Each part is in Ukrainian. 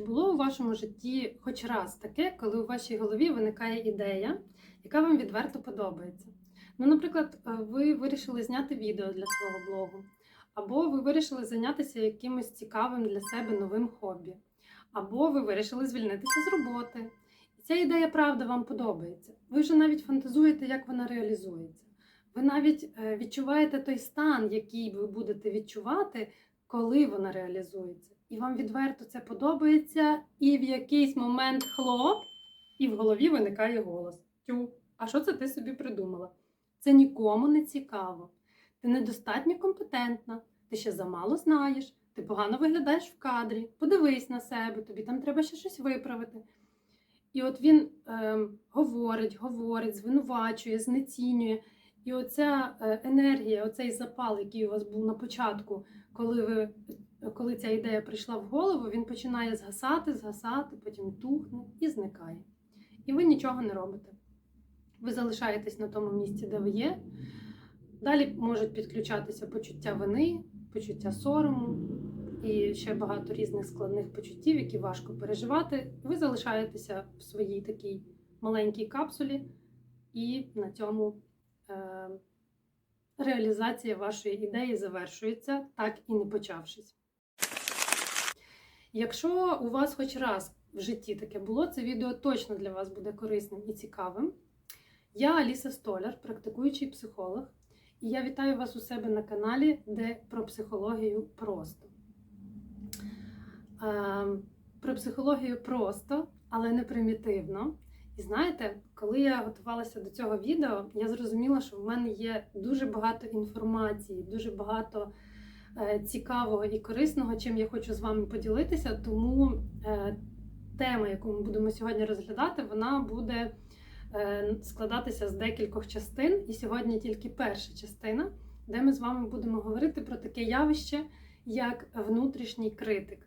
Чи було у вашому житті хоч раз таке, коли у вашій голові виникає ідея, яка вам відверто подобається? Ну, наприклад, е, ви вирішили зняти відео для свого блогу, або ви вирішили зайнятися якимось цікавим для себе новим хобі, або ви вирішили звільнитися з роботи. І ця ідея правда вам подобається. Ви вже навіть фантазуєте, як вона реалізується. Ви навіть е, відчуваєте той стан, який ви будете відчувати, коли вона реалізується. І вам відверто це подобається, і в якийсь момент хлоп, і в голові виникає голос: Тю, а що це ти собі придумала? Це нікому не цікаво. Ти недостатньо компетентна, ти ще замало знаєш, ти погано виглядаєш в кадрі, подивись на себе, тобі там треба ще щось виправити. І от він ем, говорить, говорить, звинувачує, знецінює. І оця е, енергія, оцей запал, який у вас був на початку, коли ви, коли ця ідея прийшла в голову, він починає згасати, згасати, потім тухне і зникає. І ви нічого не робите. Ви залишаєтесь на тому місці, де ви є. Далі можуть підключатися почуття вини, почуття сорому і ще багато різних складних почуттів, які важко переживати. Ви залишаєтеся в своїй такій маленькій капсулі, і на цьому е, реалізація вашої ідеї завершується, так і не почавшись. Якщо у вас хоч раз в житті таке було, це відео точно для вас буде корисним і цікавим. Я Аліса Столяр, практикуючий психолог, і я вітаю вас у себе на каналі, де про психологію просто. Е, Про психологію просто, але не примітивно. І знаєте, коли я готувалася до цього відео, я зрозуміла, що в мене є дуже багато інформації, дуже багато цікавого і корисного, чим я хочу з вами поділитися. Тому е, тема, яку ми будемо сьогодні розглядати, вона буде е, складатися з декількох частин. І сьогодні тільки перша частина, де ми з вами будемо говорити про таке явище, як внутрішній критик.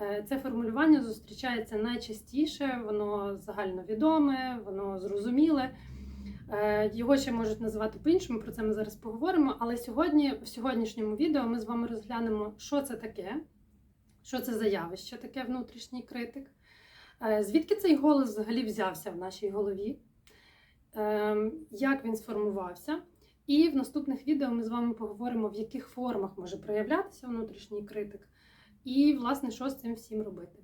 Е, Це формулювання зустрічається найчастіше, воно загальновідоме, воно зрозуміле. Е, Його ще можуть називати по-іншому, про це ми зараз поговоримо. Але сьогодні, в сьогоднішньому відео, ми з вами розглянемо, що це таке, що це за явище, таке внутрішній критик, е, звідки цей голос взагалі взявся в нашій голові, е, як він сформувався. І в наступних відео ми з вами поговоримо, в яких формах може проявлятися внутрішній критик. І, власне, що з цим всім робити.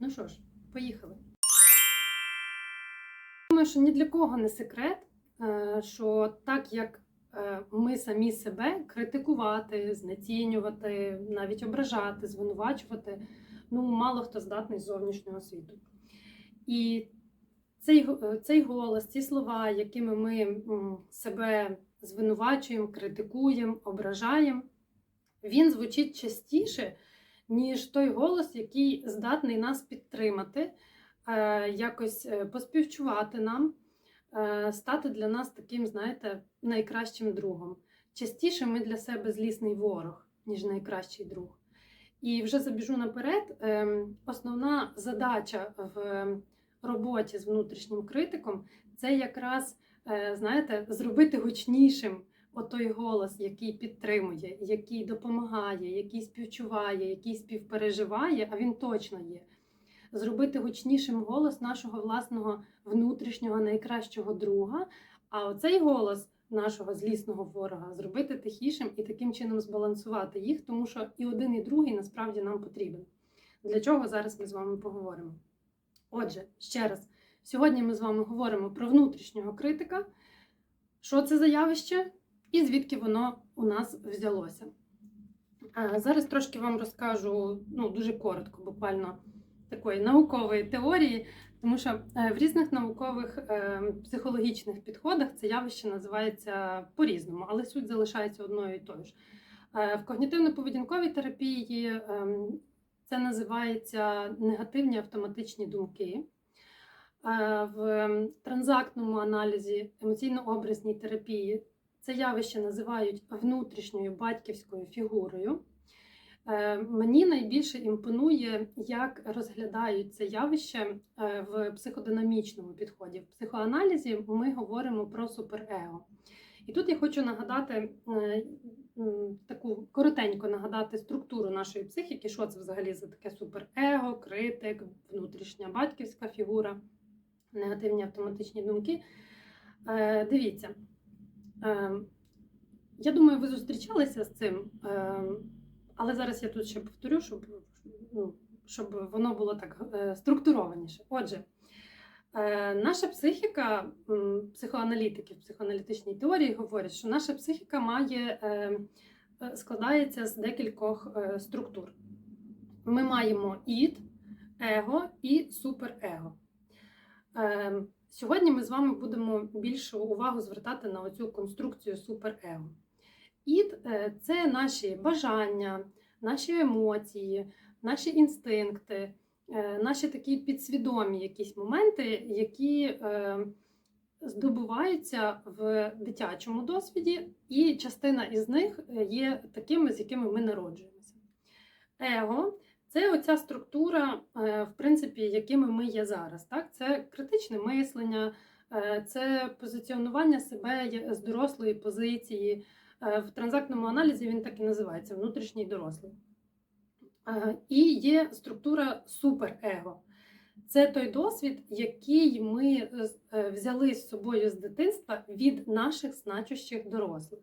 Ну що ж, поїхали. Думаю, що ні для кого не секрет, е, що так як е, ми самі себе критикувати, знецінювати, навіть ображати, звинувачувати, ну, мало хто здатний з зовнішнього світу. І цей, цей голос, ці слова, якими ми себе звинувачуємо, критикуємо, ображаємо, він звучить частіше, ніж той голос, який здатний нас підтримати, е, якось е, поспівчувати нам, е, стати для нас таким, знаєте, найкращим другом. Частіше ми для себе злісний ворог, ніж найкращий друг. І вже забіжу наперед. ем, Основна задача в роботі з внутрішнім критиком це якраз, е, знаєте, зробити гучнішим отой голос, який підтримує, який допомагає, який співчуває, який співпереживає, а він точно є. Зробити гучнішим голос нашого власного внутрішнього найкращого друга, а оцей голос нашого злісного ворога зробити тихішим і таким чином збалансувати їх, тому що і один, і другий насправді нам потрібен. Для чого зараз ми з вами поговоримо? Отже, ще раз, сьогодні ми з вами говоримо про внутрішнього критика. Що це за явище? і звідки воно у нас взялося. Зараз трошки вам розкажу ну, дуже коротко, буквально такої наукової теорії, тому що е, в різних наукових е, психологічних підходах це явище називається по-різному, але суть залишається одною і тою ж. Е, В когнітивно-поведінковій терапії е, це називається негативні автоматичні думки. В транзактному аналізі емоційно-образній терапії це явище називають внутрішньою батьківською фігурою. Е, Мені найбільше імпонує, як розглядають це явище в психодинамічному підході. В психоаналізі ми говоримо про суперего. І тут я хочу нагадати е, таку коротенько нагадати структуру нашої психіки, що це взагалі за таке суперего, критик, внутрішня батьківська фігура, негативні автоматичні думки. Е, Дивіться, е, я думаю, ви зустрічалися з цим, е, але зараз я тут ще повторю, щоб, ну, щоб воно було так е, структурованіше. Отже, Е, Наша психіка, психоаналітики в психоаналітичній теорії говорять, що наша психіка має, е, складається з декількох структур. Ми маємо ід, его і суперего. Сьогодні ми з вами будемо більшу увагу звертати на оцю конструкцію суперего. Ід е, це наші бажання, наші емоції, наші інстинкти е, наші такі підсвідомі якісь моменти, які е, здобуваються в дитячому досвіді, і частина із них є такими, з якими ми народжуємося. Его це оця структура, в принципі, якими ми є зараз. Так? Це критичне мислення, це позиціонування себе з дорослої позиції. Е, В транзактному аналізі він так і називається внутрішній дорослий. Е, І є структура суперего. Це той досвід, який ми е, взяли з собою з дитинства від наших значущих дорослих,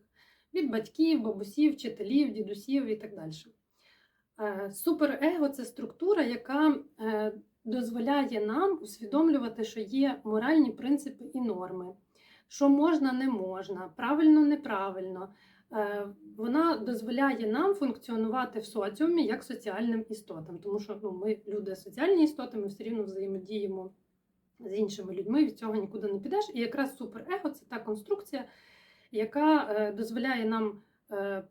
від батьків, бабусів, вчителів, дідусів і так далі. Суперего це структура, яка дозволяє нам усвідомлювати, що є моральні принципи і норми, що можна, не можна, правильно, неправильно. Е, Вона дозволяє нам функціонувати в соціумі як соціальним істотам, тому що ну, ми люди соціальні істоти, ми все рівно взаємодіємо з іншими людьми, від цього нікуди не підеш. І якраз суперего це та конструкція, яка е, дозволяє нам е,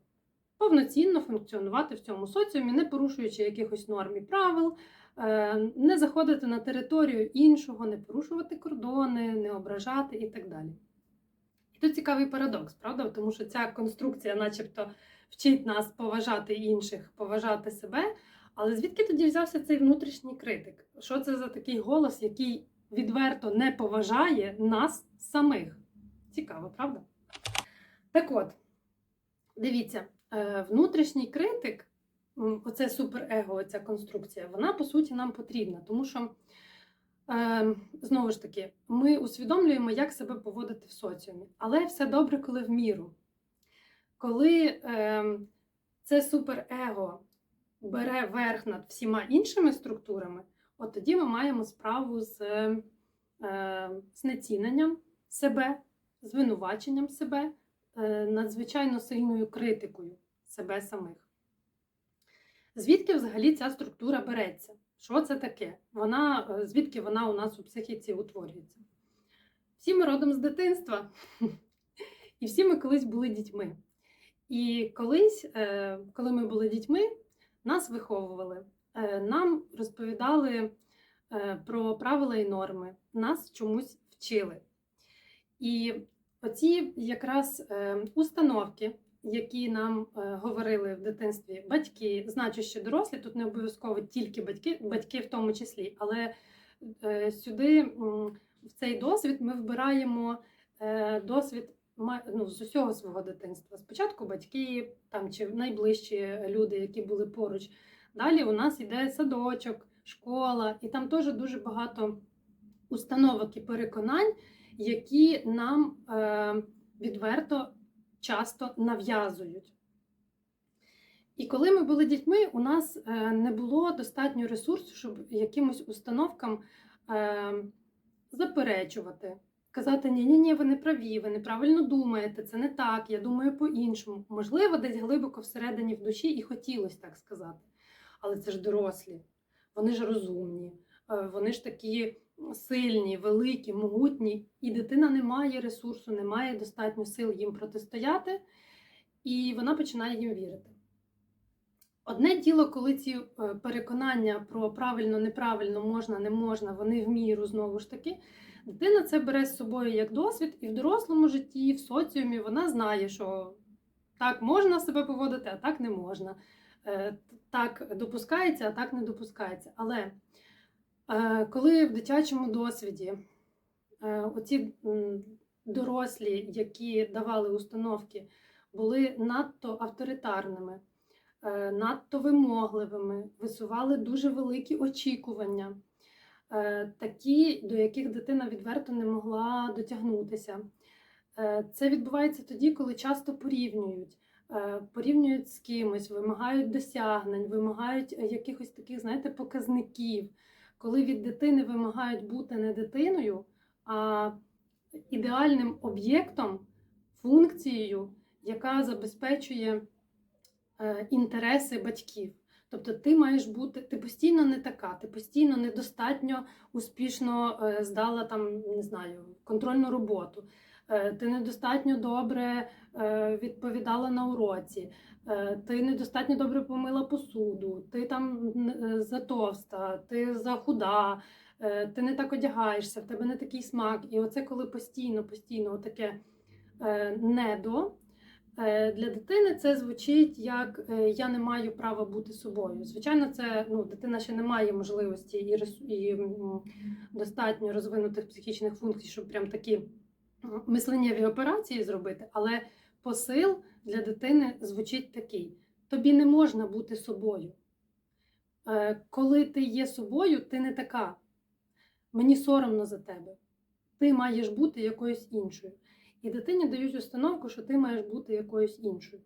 повноцінно функціонувати в цьому соціумі, не порушуючи якихось норм і правил, не заходити на територію іншого, не порушувати кордони, не ображати і так далі. І тут цікавий парадокс, правда? Тому що ця конструкція, начебто, вчить нас поважати інших, поважати себе. Але звідки тоді взявся цей внутрішній критик? Що це за такий голос, який відверто не поважає нас самих? Цікаво, правда? Так от, дивіться, е, внутрішній критик, оце суперего, оця конструкція, вона по суті нам потрібна, тому що Е, знову ж таки, ми усвідомлюємо, як себе поводити в соціумі, але все добре, коли в міру. Коли е, це суперего бере верх над всіма іншими структурами, от тоді ми маємо справу з е, знеціненням себе, звинуваченням себе, е, надзвичайно сильною критикою себе самих. Звідки взагалі ця структура береться? Що це таке? Вона, е, звідки вона у нас у психіці утворюється? Всі ми родом з дитинства, і всі ми колись були дітьми. І колись, е, коли ми були дітьми, нас виховували, е, нам розповідали про правила і норми, нас чомусь вчили. І оці якраз установки, які нам е, говорили в дитинстві батьки, значущі дорослі, тут не обов'язково тільки батьки, батьки в тому числі, але е, сюди в цей досвід ми вбираємо е, досвід ну, з усього свого дитинства. Спочатку батьки там чи найближчі люди, які були поруч. Далі у нас йде садочок, школа, і там теж дуже багато установок і переконань, які нам відверто часто нав'язують. І коли ми були дітьми, у нас е, не було достатньо ресурсу, щоб якимось установкам е, заперечувати, казати: ні, ні, ні, ви не праві, ви неправильно думаєте, це не так, я думаю по-іншому. Можливо, десь глибоко всередині в душі і хотілося так сказати. Але це ж дорослі, вони ж розумні, е, вони ж такі сильні, великі, могутні, і дитина не має ресурсу, не має достатньо сил їм протистояти, і вона починає їм вірити. Одне діло, коли ці е, переконання про правильно, неправильно, можна, не можна, вони в міру знову ж таки. Дитина це бере з собою як досвід, і в дорослому житті, в соціумі вона знає, що так можна себе поводити, а так не можна. Е, Так допускається, а так не допускається. Але коли в дитячому досвіді е, оці дорослі, які давали установки, були надто авторитарними, е, надто вимогливими, висували дуже великі очікування, е, такі, до яких дитина відверто не могла дотягнутися. Е, Це відбувається тоді, коли часто порівнюють. Е, Порівнюють з кимось, вимагають досягнень, вимагають е, якихось таких, знаєте, показників, коли від дитини вимагають бути не дитиною, а ідеальним об'єктом, функцією, яка забезпечує е, інтереси батьків. Тобто ти маєш бути, ти постійно не така, ти постійно недостатньо успішно е, здала там, не знаю, контрольну роботу. Е, Ти недостатньо добре відповідала на уроці, ти недостатньо добре помила посуду, ти там е, затовста, ти захуда, е, ти не так одягаєшся, в тебе не такий смак. І оце коли постійно, постійно таке недо. е, Для дитини це звучить як е, я не маю права бути собою. Звичайно, це ну, дитина ще не має можливості і, і достатньо розвинутих психічних функцій, щоб прям такі мисленнєві операції зробити. Але посил для дитини звучить такий: тобі не можна бути собою. Е, Коли ти є собою, ти не така. Мені соромно за тебе. Ти маєш бути якоюсь іншою. І дитині дають установку, що ти маєш бути якоюсь іншою.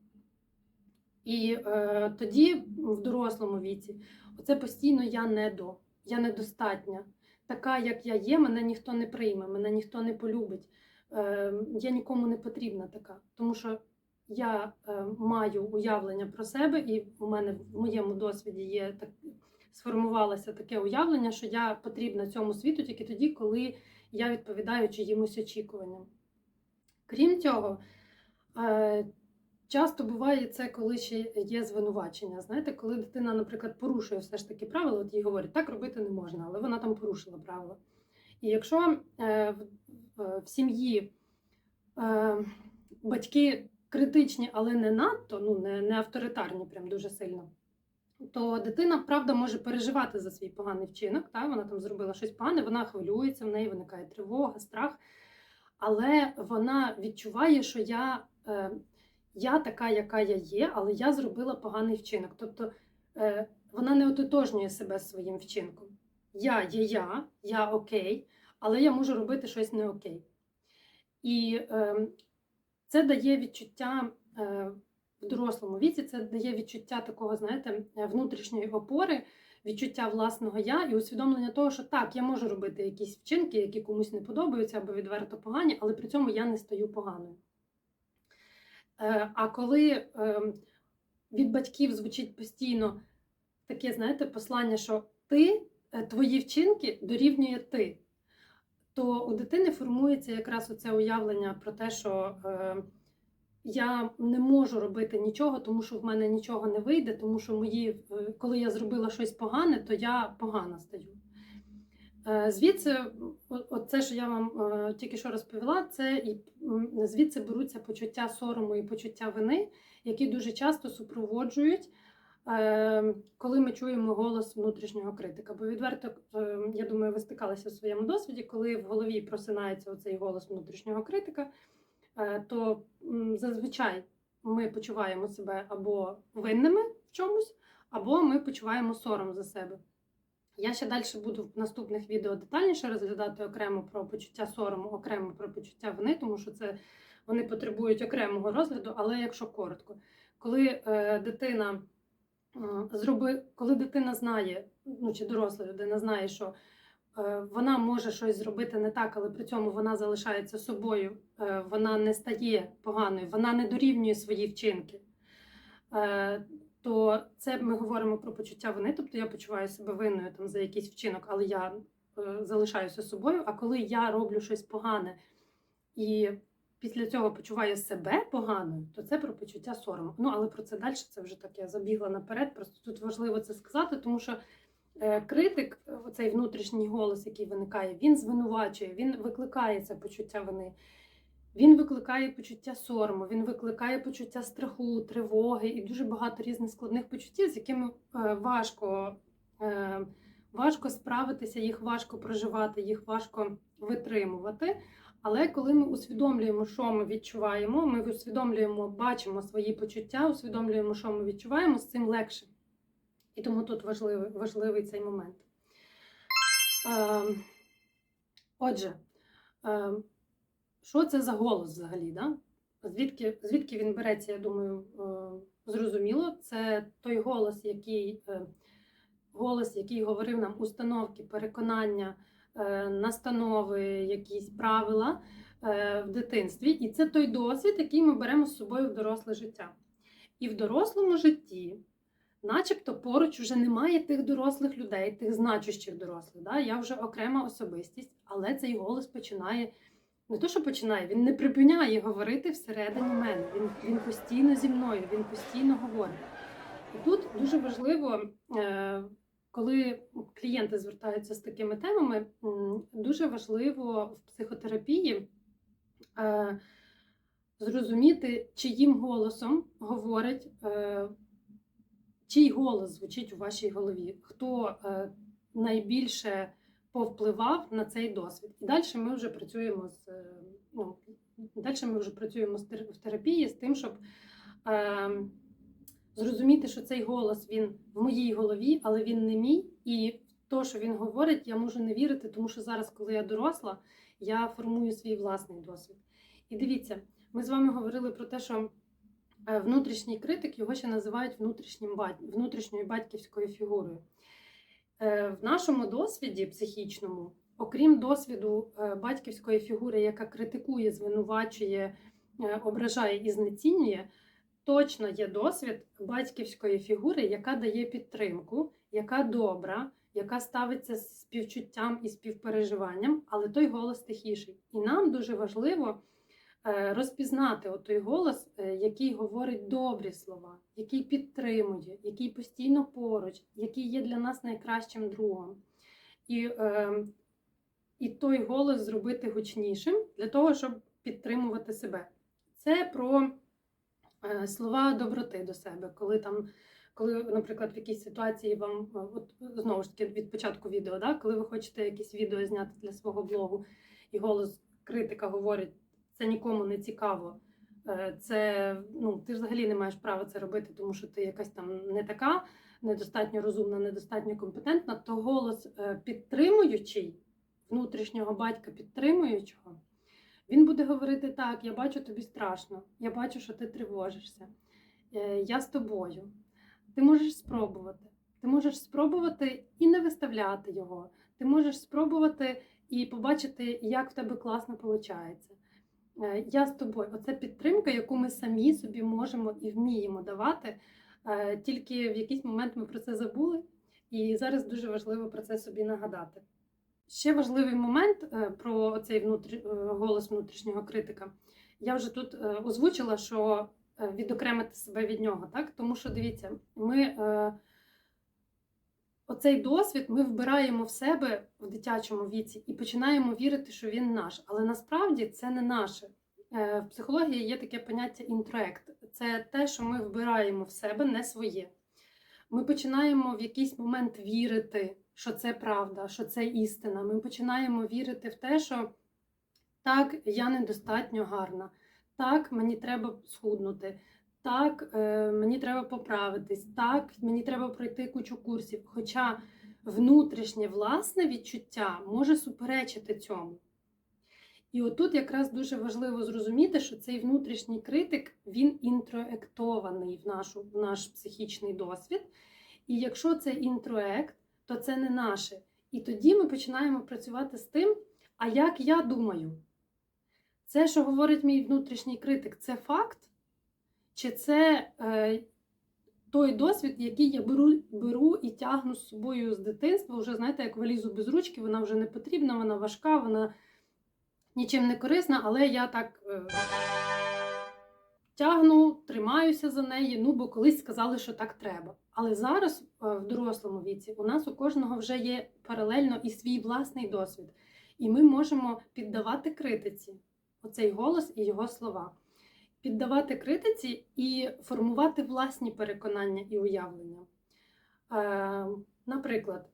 І е, тоді, в дорослому віці, оце постійно я не до, я недостатня. Така, як я є, мене ніхто не прийме, мене ніхто не полюбить. Е, я нікому не потрібна така. Тому що я е, маю уявлення про себе, і в мене в моєму досвіді є так, сформувалося таке уявлення, що я потрібна цьому світу тільки тоді, коли я відповідаю чиїмось очікуванням. Крім цього, е, часто буває це, коли ще є звинувачення. Знаєте, коли дитина, наприклад, порушує все ж таки правила, от їй говорять, так робити не можна, але вона там порушила правила. І якщо е, в, в- сім'ї е, батьки критичні, але не надто, ну не, не авторитарні, прям дуже сильно, то дитина, правда, може переживати за свій поганий вчинок. Та? Вона там зробила щось погане, вона хвилюється, в неї виникає тривога, страх. Але вона відчуває, що я, е, я така, яка я є, але я зробила поганий вчинок. Тобто е, вона не ототожнює себе своїм вчинком. Я є я, я окей, але я можу робити щось не окей. І е, це дає відчуття е, в дорослому віці, це дає відчуття такого, знаєте, внутрішньої опори, відчуття власного я і усвідомлення того, що так, я можу робити якісь вчинки, які комусь не подобаються або відверто погані, але при цьому я не стаю поганою. Е, А коли е, від батьків звучить постійно таке, знаєте, послання, що ти, е, твої вчинки дорівнює ти, то у дитини формується якраз оце уявлення про те, що е, я не можу робити нічого, тому що в мене нічого не вийде, тому що мої, е, коли я зробила щось погане, то я погана стаю. Е, Звідси, оце, що я вам тільки що розповіла, це і звідси беруться почуття сорому і почуття вини, які дуже часто супроводжують, коли ми чуємо голос внутрішнього критика. Бо відверто, е, я думаю, ви стикалися в своєму досвіді, коли в голові просинається оцей голос внутрішнього критика, е, то зазвичай ми почуваємо себе або винними в чомусь, або ми почуваємо сором за себе. Я ще далі буду в наступних відео детальніше розглядати окремо про почуття сорому, окремо про почуття вини, тому що це вони потребують окремого розгляду, але якщо коротко, коли е, дитина зроби, коли дитина знає, ну чи доросла людина знає, що е, вона може щось зробити не так, але при цьому вона залишається собою, е, вона не стає поганою, вона не дорівнює свої вчинки. Е, то це ми говоримо про почуття вини, тобто я почуваю себе винною там за якийсь вчинок, але я залишаюся собою. А коли я роблю щось погане і після цього почуваю себе поганою, то це про почуття сорому. Ну але про це далі це вже так я забігла наперед. Просто тут важливо це сказати, тому що е, критик, оцей внутрішній голос, який виникає, він звинувачує, він викликає це почуття вини. Він викликає почуття сорому, він викликає почуття страху, тривоги і дуже багато різних складних почуттів, з якими е, важко, е, важко справитися, їх важко проживати, їх важко витримувати. Але коли ми усвідомлюємо, що ми відчуваємо, ми усвідомлюємо, бачимо свої почуття, усвідомлюємо, що ми відчуваємо, з цим легше. І тому тут важливий, важливий цей момент. Е, отже, е, що це за голос взагалі? Да? Звідки, звідки він береться, я думаю, е, зрозуміло. Це той голос, який, е, голос, який говорив нам установки, переконання, настанови, якісь правила е, в дитинстві. І це той досвід, який ми беремо з собою в доросле життя. І в дорослому житті, начебто, поруч вже немає тих дорослих людей, тих значущих дорослих. Да? Я вже окрема особистість, але цей голос починає. Не то, що починає, він не припиняє говорити всередині мене. Він, він постійно зі мною, він постійно говорить. І тут дуже важливо, е, коли клієнти звертаються з такими темами, дуже важливо в психотерапії е, зрозуміти, чиїм голосом говорить, е, чий голос звучить у вашій голові, хто е, найбільше повпливав на цей досвід. І далі ми вже працюємо з ну, далі ми вже працюємо в терапії з тим, щоб е, зрозуміти, що цей голос він в моїй голові, але він не мій. І то, що він говорить, я можу не вірити, тому що зараз, коли я доросла, я формую свій власний досвід. І дивіться, ми з вами говорили про те, що е, внутрішній критик його ще називають внутрішнім внутрішньою батьківською фігурою. Е, В нашому досвіді психічному, окрім досвіду е, батьківської фігури, яка критикує, звинувачує, ображає і знецінює, точно є досвід батьківської фігури, яка дає підтримку, яка добра, яка ставиться з співчуттям і співпереживанням, але той голос тихіший. І нам дуже важливо е, розпізнати той голос, е, який говорить добрі слова, який підтримує, який постійно поруч, який є для нас найкращим другом. І, е, і той голос зробити гучнішим для того, щоб підтримувати себе. Це про слова доброти до себе, коли там. Коли, наприклад, в якійсь ситуації вам, е, от знову ж таки від початку відео, да, коли ви хочете якісь відео зняти для свого блогу, і голос критика говорить, це нікому не цікаво, е, це ну, ти взагалі не маєш права це робити, тому що ти якась там не така, недостатньо розумна, недостатньо компетентна, то голос е, підтримуючий, внутрішнього батька підтримуючого, він буде говорити так: я бачу тобі страшно, я бачу, що ти тривожишся, е, я з тобою. Ти можеш спробувати. Ти можеш спробувати і не виставляти його. Ти можеш спробувати і побачити, як в тебе класно виходить. Я з тобою. Оце підтримка, яку ми самі собі можемо і вміємо давати. Е, Тільки в якийсь момент ми про це забули, і зараз дуже важливо про це собі нагадати. Ще важливий момент е, про цей внутрі... е, голос внутрішнього критика. Я вже тут е, озвучила, що відокремити себе від нього, так? Тому що дивіться, ми оцей досвід ми вбираємо в себе в дитячому віці і починаємо вірити, що він наш. Але насправді це не наше. В психології є таке поняття інтроект. Це те, що ми вбираємо в себе не своє. Ми починаємо в якийсь момент вірити, що це правда, що це істина. Ми починаємо вірити в те, що так, я недостатньо гарна, так, мені треба схуднути, так, е, мені треба поправитись, так, мені треба пройти кучу курсів. Хоча внутрішнє власне відчуття може суперечити цьому. І отут якраз дуже важливо зрозуміти, що цей внутрішній критик він інтроектований в, нашу, в наш психічний досвід. І якщо це інтроект, то це не наше. І тоді ми починаємо працювати з тим, а як я думаю, це, що говорить мій внутрішній критик, це факт? Чи це е, той досвід, який я беру, беру і тягну з собою з дитинства? Вже знаєте, як валізу без ручки, вона вже не потрібна, вона важка, вона нічим не корисна, але я так е, тягну, тримаюся за неї, ну бо колись сказали, що так треба. Але зараз е, в дорослому віці у нас у кожного вже є паралельно і свій власний досвід. І ми можемо піддавати критиці оцей голос і його слова. Піддавати критиці і формувати власні переконання і уявлення. Е, наприклад,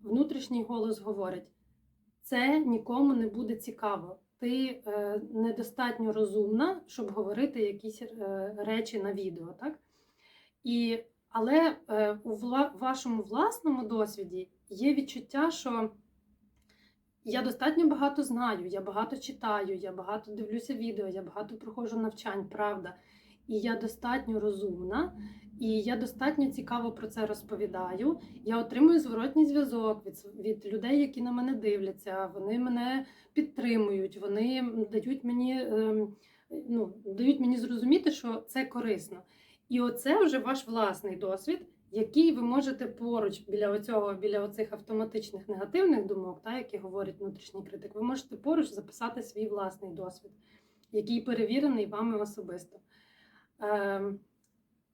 внутрішній голос говорить: це нікому не буде цікаво. Ти е, недостатньо розумна, щоб говорити якісь е, речі на відео. Так? І, але е, у вашому власному досвіді є відчуття, що я достатньо багато знаю, я багато читаю, я багато дивлюся відео, я багато проходжу навчань, правда. І я достатньо розумна, і я достатньо цікаво про це розповідаю. Я отримую зворотній зв'язок від, від людей, які на мене дивляться. Вони мене підтримують, вони дають мені, ем, ну, дають мені зрозуміти, що це корисно. І оце вже ваш власний досвід, який ви можете поруч біля оцього, біля оцих автоматичних негативних думок, та, які говорить внутрішній критик, ви можете поруч записати свій власний досвід, який перевірений вами особисто.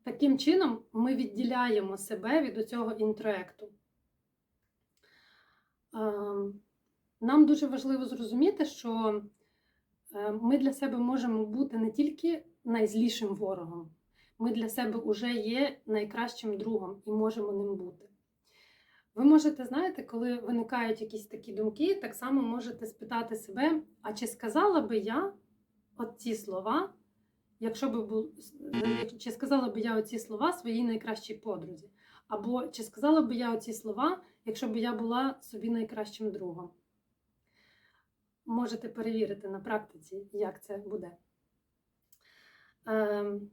Таким чином, ми відділяємо себе від цього інтроекту. Ем, нам дуже важливо зрозуміти, що е, ми для себе можемо бути не тільки найзлішим ворогом, ми для себе вже є найкращим другом і можемо ним бути. Ви можете, знаєте, коли виникають якісь такі думки, так само можете спитати себе, а чи сказала би я от ці слова, якщо би бу... чи сказала би я оці слова своїй найкращій подрузі? Або чи сказала би я оці слова, якщо б я була собі найкращим другом? Можете перевірити на практиці, як це буде. Ем,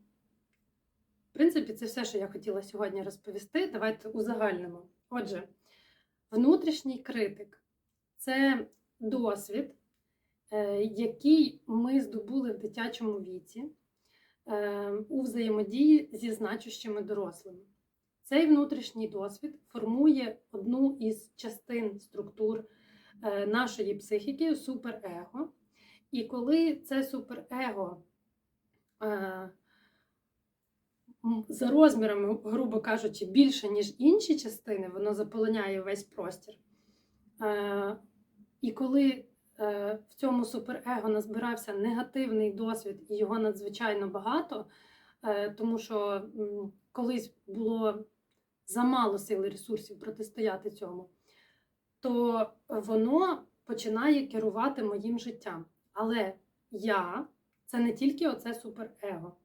в принципі, це все, що я хотіла сьогодні розповісти. Давайте узагальнимо. Отже, внутрішній критик це досвід, е, який ми здобули в дитячому віці у взаємодії зі значущими дорослими. Цей внутрішній досвід формує одну із частин структур е, нашої психіки суперего. І коли це суперего е, за розмірами, грубо кажучи, більше, ніж інші частини, воно заполоняє весь простір. Е, І коли е, в цьому суперего назбирався негативний досвід, і його надзвичайно багато, е, тому що колись було замало сил і ресурсів протистояти цьому, то воно починає керувати моїм життям. Але я це не тільки оце суперего.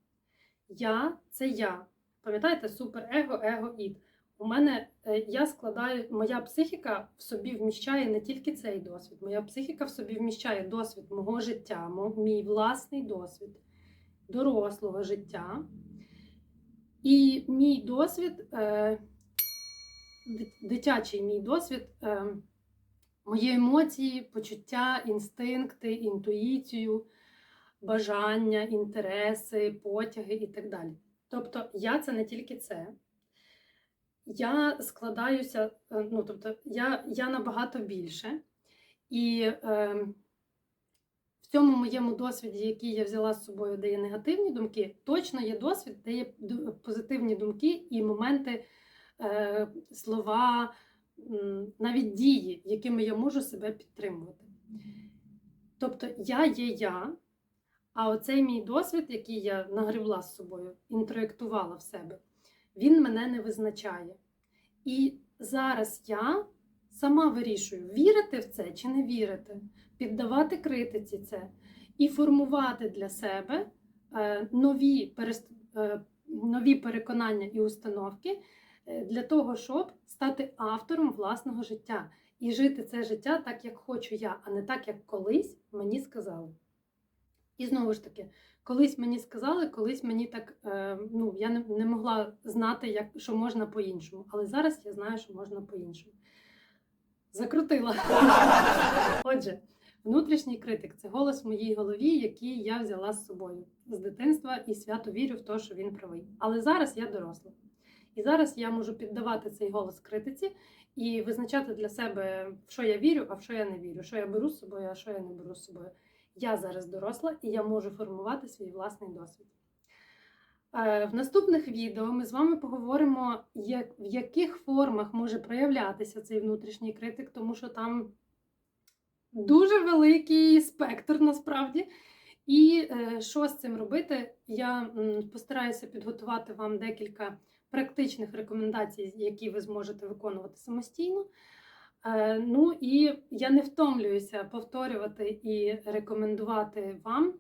Я це я. Пам'ятаєте, суперего, его, ід. У мене е, я складаю, моя психіка в собі вміщає не тільки цей досвід, моя психіка в собі вміщає досвід мого життя, мій власний досвід дорослого життя. І мій досвід, е, дитячий мій досвід, е, мої емоції, почуття, інстинкти, інтуїцію, бажання, інтереси, потяги і так далі. Тобто я це не тільки це. Я складаюся, е, ну тобто, я, я набагато більше. І е, в цьому моєму досвіді, який я взяла з собою, де є негативні думки, точно є досвід, де є позитивні думки і моменти, е, слова, навіть дії, якими я можу себе підтримувати. Тобто я є я, а оцей мій досвід, який я нагребла з собою, інтроєктувала в себе, він мене не визначає. І зараз я сама вирішую, вірити в це чи не вірити, піддавати критиці це і формувати для себе е, нові, перес- е, нові переконання і установки е, для того, щоб стати автором власного життя і жити це життя так, як хочу я, а не так, як колись мені сказали. І знову ж таки, колись мені сказали, колись мені так, е, ну, я не, не могла знати, як, що можна по-іншому. Але зараз я знаю, що можна по-іншому. Закрутила. Отже, внутрішній критик це голос в моїй голові, який я взяла з собою з дитинства і свято вірю в те, що він правий. Але зараз я доросла. І зараз я можу піддавати цей голос критиці і визначати для себе, в що я вірю, а в що я не вірю, що я беру з собою, а що я не беру з собою. Я зараз доросла і я можу формувати свій власний досвід. Е, В наступних відео ми з вами поговоримо, в яких формах може проявлятися цей внутрішній критик, тому що там дуже великий спектр насправді. І е, що з цим робити, я постараюся підготувати вам декілька практичних рекомендацій, які ви зможете виконувати самостійно. Е, Ну і я не втомлююся повторювати і рекомендувати вам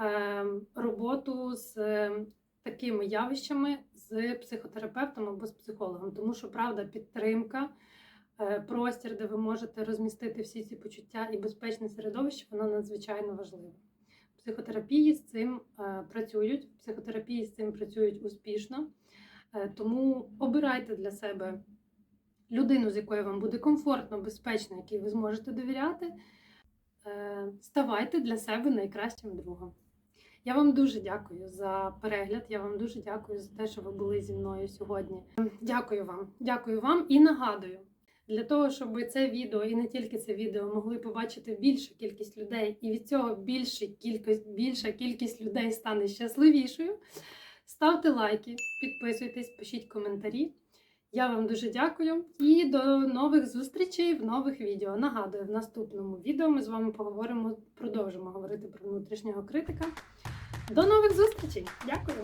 е, роботу з е, такими явищами з психотерапевтом або з психологом, тому що правда підтримка, простір, де ви можете розмістити всі ці почуття і безпечне середовище, воно надзвичайно важливе. В психотерапії з цим працюють, в психотерапії з цим працюють успішно. Тому обирайте для себе людину, з якою вам буде комфортно, безпечно, якій ви зможете довіряти. Е, Ставайте для себе найкращим другом. Я вам дуже дякую за перегляд. Я вам дуже дякую за те, що ви були зі мною сьогодні. Дякую вам, дякую вам і нагадую. Для того, щоб це відео і не тільки це відео могли побачити більша кількість людей, і від цього більша кількість, більша кількість людей стане щасливішою. Ставте лайки, підписуйтесь, пишіть коментарі. Я вам дуже дякую і до нових зустрічей в нових відео. Нагадую, в наступному відео ми з вами поговоримо, продовжимо говорити про внутрішнього критика. До нових зустрічей! Дякую!